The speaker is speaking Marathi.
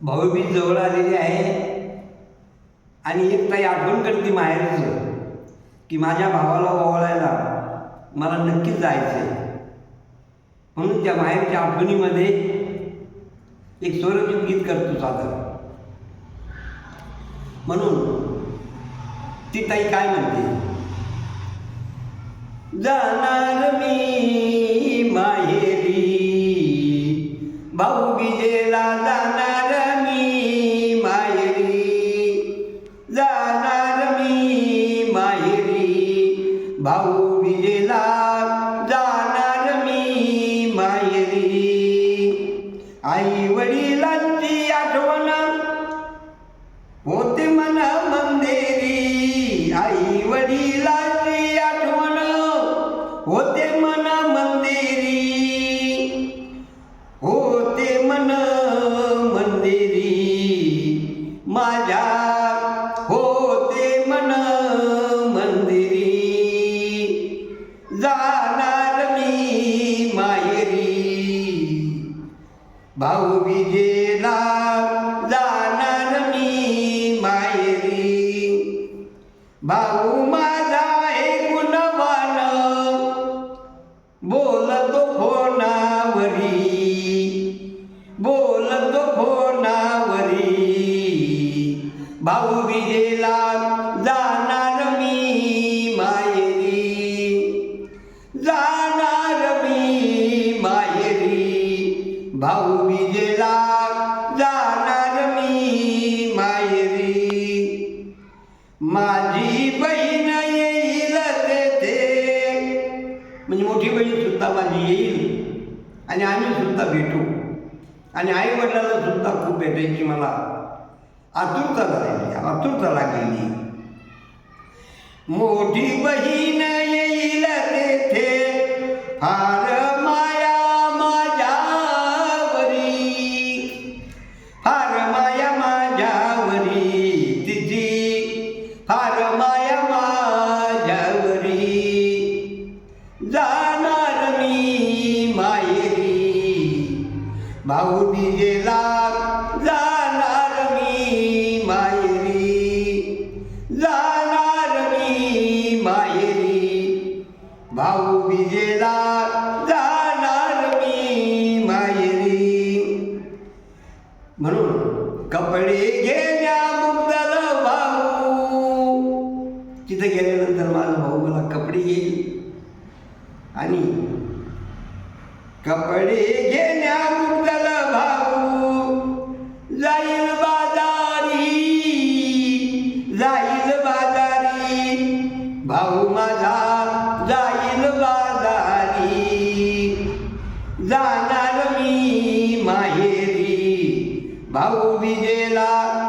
भाऊबीज जवळ आलेली आहे. आणि एक ताई आठवण करते माहेरचं की माझ्या भावाला ओवळायला मला नक्कीच जायचं आहे म्हणून त्या माहेरच्या आठवणीमध्ये एक स्वरचित गीत करतो सादर म्हणून ती ताई काय म्हणते? जाणार मी माहेरी भाऊ बीजे भाऊ बिजेला जाणार मी मायरी. आई वडिलांची आठवण होते मन मंदिरी. आई वडिलांची आठवण होते भाऊ जाणार मी माहेरी भाऊ माझा हे गुणवान बोलतो फोनावरी. बोलतो फोनावरी. भाऊ जाणार भाऊ विजेला जाणार मी मायरी. माझी बहीण येईल तेथे. म्हणजे मोठी बहीण सुद्धा माझी येईल. आणि आम्ही सुद्धा भेटू. आणि आई वडिलांना सुद्धा खूप भेटायची मला आतुरता लागली आतुरता लागलेली मोठी बहीण येईल तेथे. फार माया माझ्यावरी. जाणार मी माहेरी भाऊ बिजेला जाणार मी माहेरी जाणार मी माहेरी भाऊ बिजेला जाणार मी माहेरी म्हणून कपडे घेण्या तिथं गेल्यानंतर माझा भाऊ मला कपडे येईल. आणि कपडे घेण्या भाऊ जाईल बाजारी जाईल बाजारी. भाऊ माझा जाईल बाजारी. जाणार मी माहेरी. भाऊ विजेला